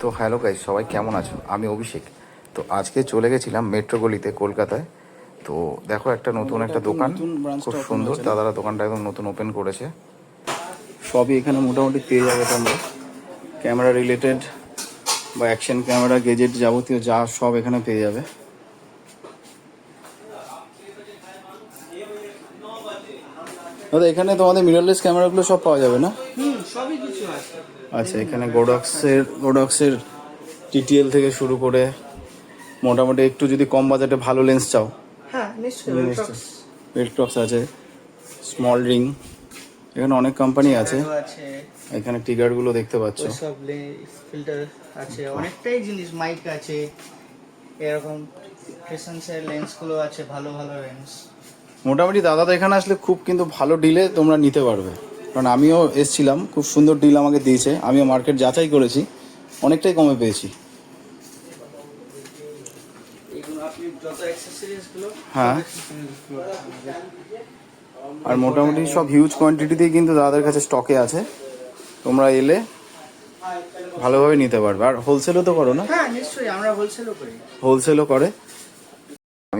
তো hello guys সবাই কেমন আছো আমি অভিষেক। তো আজকে চলে গেছিলাম মেট্রো গলিতে কলকাতায়। তো দেখো একটা নতুন একটা দোকান খুব সুন্দর? দাদারা দোকানটা একদম নতুন ওপেন করেছে। সবই এখানে মোটামুটি পেয়ে যাবে তোমরা। ক্যামেরা রিলেটেড বা অ্যাকশন ক্যামেরা গেজেট যাবতীয় যা সব এখানে পেয়ে যাবে। দাদা এখানে তোমাদের মিররলেস ক্যামেরাগুলো সব পাওয়া যাবে না? হুম সবই কিছু আচ্ছা এখানে গোডক্সের গোডক্সের টিটিএল থেকে শুরু করে মোটামুটি একটু যদি কম বাজেটে ভালো লেন্স চাও। হ্যাঁ নিশ্চয়ই আছে স্মল রিং এখানে অনেক কোম্পানি আছে। এখানে টিগারগুলো দেখতে পাচ্ছ। ওইসব ফিল্টার আছে অনেকটাই জিনিস মাইক আছে এরকম ক্রিসেন্সের লেন্সগুলো আছে ভালো ভালো লেন্স মোটামুটি দাদা তো এখানে আসলে খুব কিন্তু ভালো ডিলে তোমরা নিতে পারবে। কারণ আমিও এসছিলাম খুব সুন্দর ডিল আমাকে দিয়েছে। আমিও মার্কেট যাচাই করেছি অনেকটাই কমে পেয়েছি। হ্যাঁ। আর মোটামুটি সব হিউজ কোয়ান্টিটিতেই কিন্তু দাদাদের কাছে স্টকে আছে। তোমরা এলে ভালোভাবে নিতে পারবে। আর হোলসেলও তো করো না? হ্যাঁ নিশ্চয়ই আমরা হোলসেলও করি। হোলসেলও করে।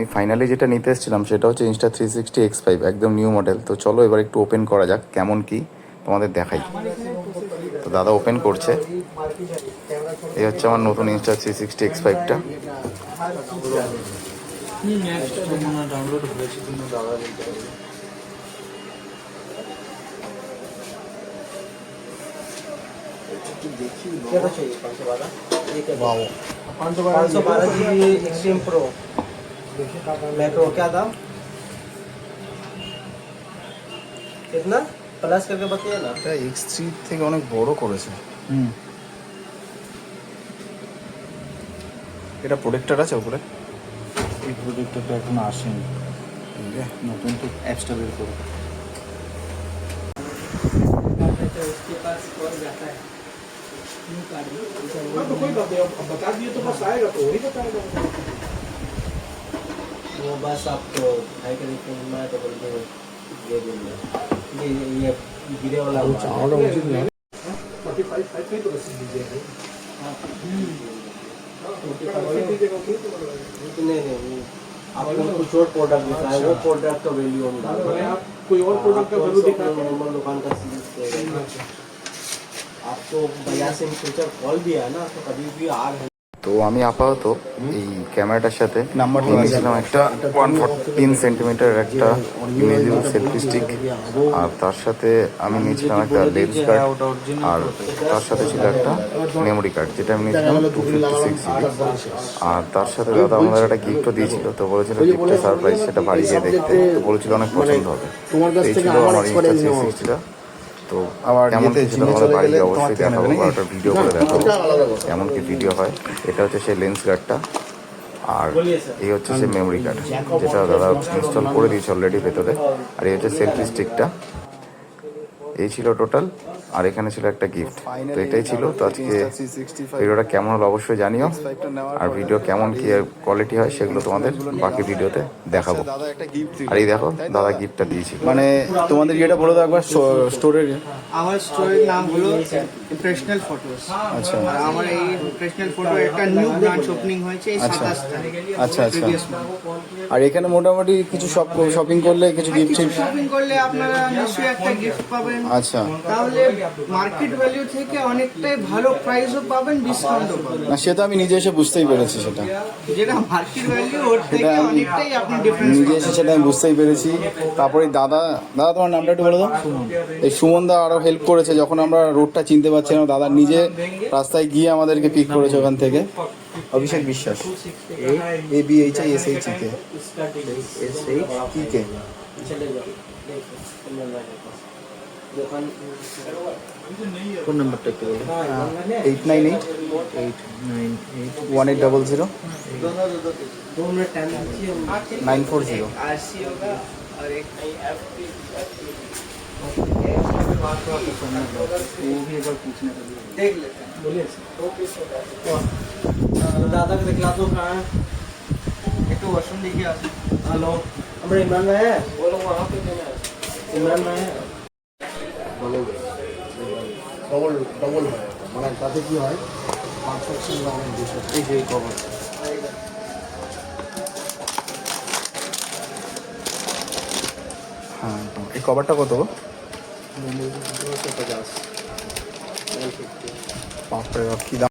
আমি ফাইনালি যেটা নিতে এসেছিলাম সেটা হচ্ছে Insta three sixty X five একদম নিউ মডেল তো চলো এবার একটু ওপেন করা যাক কেমন কি তোমাদের দেখাই তো দাদা ওপেন করছে এই হচ্ছে আমার নতুন Insta three sixty X ফাইভটা download হয়েছে কিন্তু দাদা বলতে क्या चाहिए पाँच सौ बारह বাও पाँच सौ बारह G B extreme pro macro क्या दाम कितना प्लस करके बताइए ना এটা এক্স থ্রি থেকে অনেক বড় করেছে হুম এটা প্রোডেক্টর আছে উপরে এই প্রোডেক্টরটা এখন আসেনি নতুন তো অ্যাপসটা বের করবো उसके पास कौन जाता है हाँ तो कोई बात नहीं अब बता दिए तो बस आएगा तो वही बताएगा वो बस आपको भाई का देखते हैं मैं तो बोल दो दे दूँगा। ये ये गिरे वाला हुआ है। फोर्टी फाइव फाइव का ही तो रसीद दीजिएगा नहीं। नहीं नहीं आपको कुछ और प्रोडक्ट दिखाए। वो प्रोडक्ट का वैल्यू हम डाल रहे मैंने हैं आप कोई और प्रोडक्ट का वैल्यू दिखा आपको नॉर्मल दुकान का सीरीज़ आपको भैया से फ्यूचर कॉल भी है ना तो कभी भी आ रहे তো আমি আপাতত এই ক্যামেরাটার সাথে নিয়েছিলাম একটা ওয়ান তিন সেন্টিমিটার একটা ইমেজিং সেলফি স্টিক আর তার সাথে আমি নিয়েছিলাম একটা লেন্স কার্ড আর তার সাথে ছিল একটা মেমোরি কার্ড যেটা আমি নিয়েছিলাম টু ফিফটি সিক্স আর তার সাথে দাদা আমাদের একটা গিফটও দিয়েছিল তো বলেছিল গিফটের সারপ্রাইজ সেটা বাড়ি গিয়ে দেখতে। তো বলেছিল অনেক পছন্দ হবে। এই ছিল আমার আমার ইনস্টা থ্রি সিক্সটিটা তো আবার কেমন ইয়েতে কি জিমে সেটা চলে তোমাদের বাড়ি অবশ্যই দেখাবো? একটা ভিডিও করে দেখাবো। এমন কি ভিডিও হয় এটা হচ্ছে সেই লেন্স গার্ডটা আর এই হচ্ছে সেই মেমোরি কার্ড যেটা দাদা ইনস্টল করে দিয়েছে অলরেডি ভেতরে। আর এই হচ্ছে সেলফি স্টিকটা এই ছিল টোটাল আর এখানে ছিল একটা গিফট তো এটাই ছিল। তো আজকে ভিডিওটা কেমন হলো অবশ্যই জানিও। আর ভিডিও কেমন কি কোয়ালিটি হয় সেগুলো তোমাদের বাকি ভিডিওতে দেখাবো। দাদা গিফট আর এই দেখো দাদা গিফটটা দিয়েছি। মানে তোমাদের ইয়েটা বলে দাও একবার স্টোরের আমার স্টোরির নাম হলো ইমপ্রেশনাল ফটোস আচ্ছা। আর আমার এই ইমপ্রেশনাল ফটো একটা নিউ ব্রাঞ্চ ওপেনিং হয়েছে এই আচ্ছা। তারিখে আচ্ছা আচ্ছা। আর এখানে মোটামুটি কিছু শপ শপিং করলে কিছু গিফট শপিং করলে আপনারা নিশ্চয়ই একটা গিফট পাবেন। আচ্ছা। তাহলে মার্কেট ভ্যালু থেকে অনেকটাই ভালো প্রাইসও পাবেন ডিসকাউন্টও পাবেন। না সে তো আমি নিজে এসে বুঝতেই পেরেছি সেটা। যেটা মার্কেট ভ্যালু ওর থেকে সেটা আমি অনেকটাই আপনি ডিফারেন্স নিজে এসে সেটা আমি বুঝতেই পেরেছি। তারপরে দাদা দাদা তোমার নামটা একটু বলে দাও। এই সুমন দা আরও হেল্প করেছে যখন আমরা রোডটা চিনতে পারছিলাম দাদা নিজে রাস্তায় গিয়ে আমাদেরকে পিক করেছে ওখান থেকে। Abhishek Biswas A B H I S H K S H কি কে চলে যাও দোকান ফোন নাম্বারটা একটু বলো হ্যাঁ eight nine eight eight nine eight one eight double zero दोनों दो दो दो मिनट टाइम दीजिए nine four zero R C होगा और एक वो भी एक बार पूछने का देख लेते हैं बोलिए दादा को दिखला दो कहाँ है एक तो वॉशरूम देखिए आप हेलो हमारे इमरान भाई है बोलो वहाँ पे देना है इमरान भाई है ডবল ডবল হয় মানে তাতে কি হয় এই যে কভার হ্যাঁ এই কভারটা কত গো? বাপরে বাপ কি দাম